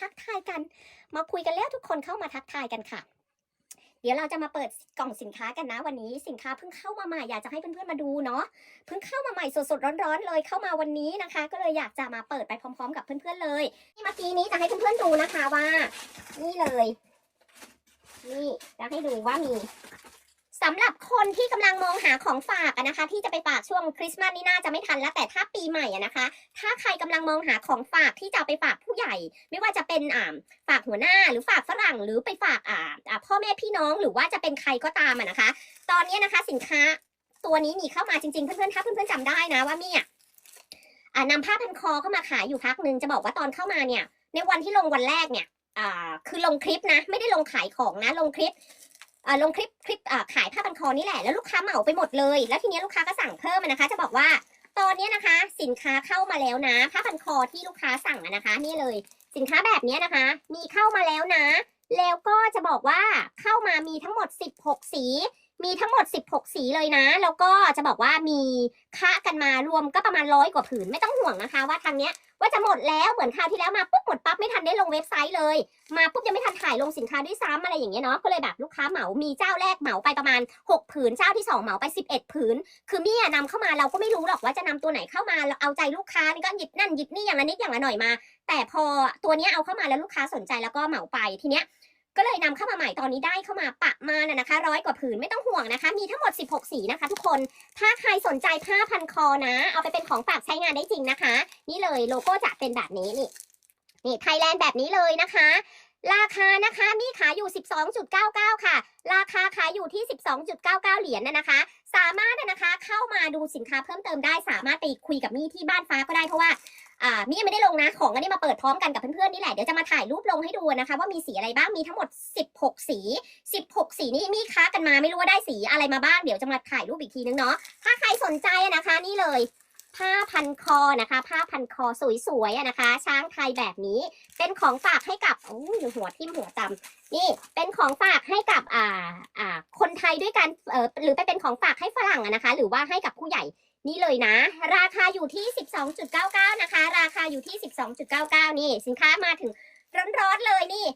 ทักทายกัน มาคุยกันแล้วทุกคนเข้ามาทักทายกันค่ะ เดี๋ยวเราจะมาเปิดกล่องสินค้ากันนะ วันนี้สินค้าเพิ่งเข้ามาใหม่อยากจะให้เพื่อนๆมาดูเนาะเพิ่งเข้ามาใหม่สดๆร้อนๆเลยเข้ามาวันนี้นะคะ ก็เลยอยากจะมาเปิดไปพร้อม ๆ กับเพื่อนๆเลยที่เมื่อกี้นี้จะให้เพื่อนๆดูนะคะว่า นี่เลย นี่จะให้ดูว่ามี สำหรับคนที่กำลังมองหาของฝากนะคะ ที่จะไปฝากช่วงคริสต์มาสนี่น่าจะไม่ทันแล้วแต่ถ้าปีใหม่นะคะ ถ้าใครกำลังมองหาของฝากที่จะไปฝากผู้ใหญ่ ไม่ว่าจะเป็นอ่าฝากหัวหน้าหรือฝากฝรั่งหรือไปฝากอ่าพ่อแม่พี่น้องหรือว่าจะเป็นใครก็ตามนะคะ ตอนนี้นะคะสินค้าตัวนี้มีเข้ามาจริงๆเพื่อนๆถ้าเพื่อนๆจำได้นะว่ามี่อ่านำผ้าพันคอเข้ามาขายอยู่พักหนึ่งจะบอกว่าตอนเข้ามาเนี่ย ในวันที่ลงวันแรกเนี่ยคือลงคลิปนะ ไม่ได้ลงขายของนะลงคลิป ลงคลิปคลิปขายผ้าพันคอนี่แหละแล้วลูกค้าเหมาไปหมดเลย แล้วทีนี้ลูกค้าก็สั่งเพิ่มนะคะ จะบอกว่าตอนนี้นะคะ สินค้าเข้ามาแล้วนะผ้าพันคอที่ลูกค้าสั่งนะคะนี่เลย สินค้าแบบนี้นะคะ มีเข้ามาแล้วนะ แล้วก็จะบอกว่าเข้ามามีทั้งหมด 16 สี มีทั้งหมด 16 สีเลยนะ แล้วก็จะบอกว่ามีค่ากันมารวมก็ประมาณร้อยกว่าผืนไม่ต้องห่วงนะคะ ว่าทางเนี้ยว่าจะหมดแล้วเหมือนคราวที่แล้วมาปุ๊บหมดปั๊บไม่ทันได้ลงเว็บไซต์เลย มาปุ๊บยังไม่ทันถ่ายลงสินค้าด้วยซ้ำอะไรอย่างเงี้ยเนาะก็เลยแบบลูกค้าเหมามีเจ้าแรกเหมาไปประมาณ 6 ผืนเจ้าที่ 2 เหมาไป 11 ผืน คือมี่อะนำเข้ามาเราก็ไม่รู้หรอกว่าจะนำตัวไหนเข้ามาเราเอาใจลูกค้านี่ก็หยิบนั่นหยิบนี่อย่างละนิดอย่างละหน่อยมา แต่พอตัวเนี้ยเอาเข้ามาแล้วลูกค้าสนใจแล้วก็เหมาไปทีเนี้ย ก็เลยนำเข้ามาใหม่ตอนนี้ได้เข้ามาปะมานะนะคะร้อยกว่าผืนไม่ต้องห่วงนะคะ มีทั้งหมด 16 สีนะคะ ทุกคนถ้าใครสนใจผ้าพันคอนะ เอาไปเป็นของฝากใช้งานได้จริงนะคะ นี่เลยโลโก้จะเป็นแบบนี้นี่นี่ไทยแลนด์แบบนี้เลยนะคะ ราคานะคะมีขายอยู่ 12.99 ค่ะ ราคาขายอยู่ที่ 12.99 เหรียญนะนะคะ สามารถนะคะเข้ามาดูสินค้าเพิ่มเติมได้สามารถไปคุยกับมี่ที่บ้านฟ้าก็ได้เพราะว่า อ่ามี่ยังไม่ได้ลงนะ ของอันนี้มาเปิดพร้อมกันกับเพื่อนๆนี่แหละ เดี๋ยวจะมาถ่ายรูปลงให้ดูนะคะ ว่ามีสีอะไรบ้าง มีทั้งหมด 16 สี 16 สีนี่มี่ค้ากันมาไม่รู้ว่าได้สีอะไรมาบ้าง เดี๋ยวจะมาถ่ายรูปอีกทีนึงเนาะ ถ้าใครสนใจนะคะ นี่เลย ผ้าพันคอนะคะ ผ้าพันคอสวยๆนะคะ ช้างไทยแบบนี้ เป็นของฝากให้กับโอ้ยหัวทิ่มหัวตำนี่ เป็นของฝากให้กับอ่าอ่าคนไทยด้วยกันเออหรือไปเป็นของฝากให้ฝรั่งอะนะคะ หรือว่าให้กับผู้ใหญ่ นี่เลยนะ ราคาอยู่ที่ 12.99 นะคะ ราคาอยู่ที่ 12.99 นี่ สินค้ามาถึงร้อนๆเลยนี่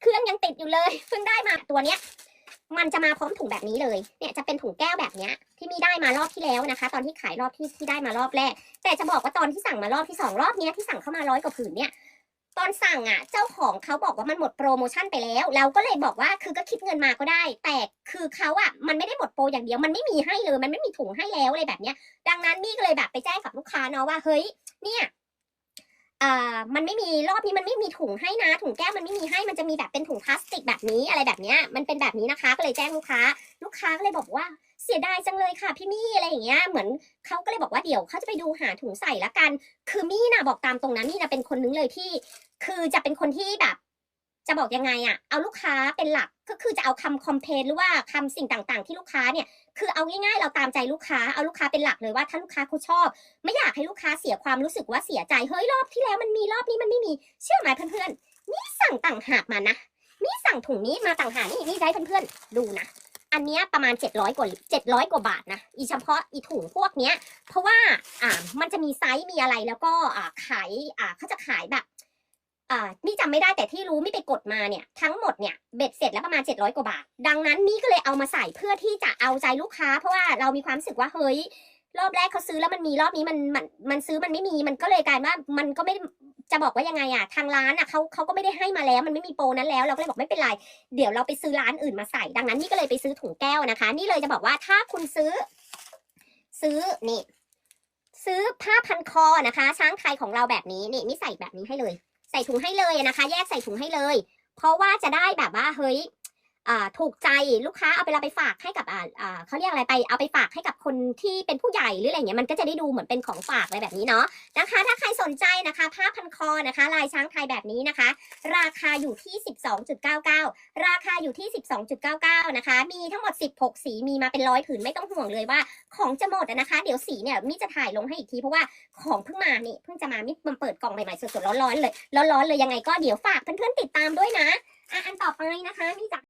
เครื่องยังติดอยู่เลย เพิ่งได้มาตัวเนี้ย มันจะมาพร้อมถุงแบบนี้เลย เนี่ยจะเป็นถุงแก้วแบบเนี้ยที่มีได้มารอบที่แล้วนะคะ ตอนที่ขายรอบที่ที่ได้มารอบแรก แต่จะบอกว่าตอนที่สั่งมารอบที่สองรอบเนี้ยที่สั่งเข้ามาร้อยกว่าผืนเนี่ย ตอนสั่งอะ เจ้าของเขาบอกว่ามันหมดโปรโมชั่นไปแล้ว เราก็เลยบอกว่าคือก็คิดเงินมาก็ได้ แต่คือเขาอะมันไม่ได้หมดโปรอย่างเดียว มันไม่มีให้เลย มันไม่มีถุงให้แล้วอะไรแบบเนี้ย ดังนั้นมี่ก็เลยแบบไปแจ้งกับลูกค้าเนาะว่าเฮ้ย เนี่ยอ่ามันไม่มีรอบนี้มันไม่มีถุงให้นะ ถุงแก้วมันไม่มีให้ มันจะมีแบบเป็นถุงพลาสติกแบบนี้อะไรแบบเนี้ย มันเป็นแบบนี้นะคะ ก็เลยแจ้งลูกค้า ลูกค้าก็เลยบอกว่า สียดายจังเลยค่ะพี่มี่อะไรอย่างเงี้ยเหมือนเขาก็เลยบอกว่าเดี๋ยวเขาจะไปดูหาถุงใส่ละกัน คือมี่นะบอกตามตรงนั้นมี่นะเป็นคนนึงเลยที่ คือจะเป็นคนที่แบบ จะบอกยังไงอะเอาลูกค้าเป็นหลักก็คือจะเอาคำคอมเพลนหรือว่าคำสิ่งต่างๆ ที่ลูกค้าเนี่ยคือเอาง่ายๆเราตามใจลูกค้าเอาลูกค้าเป็นหลักเลยว่าถ้าลูกค้าเขาชอบ ไม่อยากให้ลูกค้าเสียความรู้สึกว่าเสียใจเฮ้ยรอบที่แล้วมันมีรอบนี้มันไม่มีเชื่อไหมเพื่อนๆนี่สั่งต่างหากมานะนี่สั่งถุงนี้มาต่างหากนี่นี่ได้เพื่อนๆดูนะ อันเนี้ยประมาณ 700 กว่า700 กว่าบาทนะอีเฉพาะอีถุงพวกเนี้ย เพราะว่าอ่ามันจะมีไซส์มีอะไรแล้วก็อ่าขายอ่าเขาจะขายแบบอ่ามี่จำไม่ได้แต่ที่รู้มี่ไปกดมาเนี่ยทั้งหมดเนี่ยเบ็ดเสร็จแล้วประมาณ 700 กว่าบาท ดังนั้นมี่ก็เลยเอามาใส่เพื่อที่จะเอาใจลูกค้า เพราะว่าเรามีความรู้สึกว่าเฮ้ยรอบแรกเขาซื้อแล้วมันมีรอบนี้มันมันมันซื้อมันไม่มีมันก็เลยกลายว่ามันก็ไม่ จะบอกว่ายังไงอะทางร้านอะเขาเขาก็ไม่ได้ให้มาแล้วมันไม่มีโปรนั้นแล้วเราก็เลยบอกไม่เป็นไรเดี๋ยวเราไปซื้อร้านอื่นมาใส่ ดังนั้นนี่ก็เลยไปซื้อถุงแก้วนะคะ นี่เลยจะบอกว่าถ้าคุณซื้อ ซื้อนี่ซื้อผ้าพันคอนะคะ ช้างไทยของเราแบบนี้นี่นี่ใส่แบบนี้ให้เลย ใส่ถุงให้เลยนะคะ แยกใส่ถุงให้เลย เพราะว่าจะได้แบบว่าเฮ้ย ถูกใจลูกค้าเอาไปเราไปฝากให้กับอ่าอ่าเขาเรียกอะไรไปเอาไปฝากให้กับคนที่เป็นผู้ใหญ่หรืออะไรเงี้ยมันก็จะได้ดูเหมือนเป็นของฝากอะไรแบบนี้เนาะนะคะ ถ้าใครสนใจนะคะผ้าพันคอนะคะ ลายช้างไทยแบบนี้นะคะ ราคาอยู่ที่ 12.99 ราคาอยู่ที่ 12.99 นะคะ มีทั้งหมด 16 สีมีมาเป็นร้อยผืนไม่ต้องห่วงเลยว่า ของจะหมดนะคะ เดี๋ยวสีเนี่ยมิจะถ่ายลงให้อีกทีเพราะว่าของเพิ่งมานี่เพิ่งจะมามิมันเปิดกล่องใหม่ๆสดๆร้อนๆเลยร้อนๆเลยยังไงก็เดี๋ยวฝากเพื่อนๆติดตามด้วยนะอะอันต่อไปนะคะนี่จะ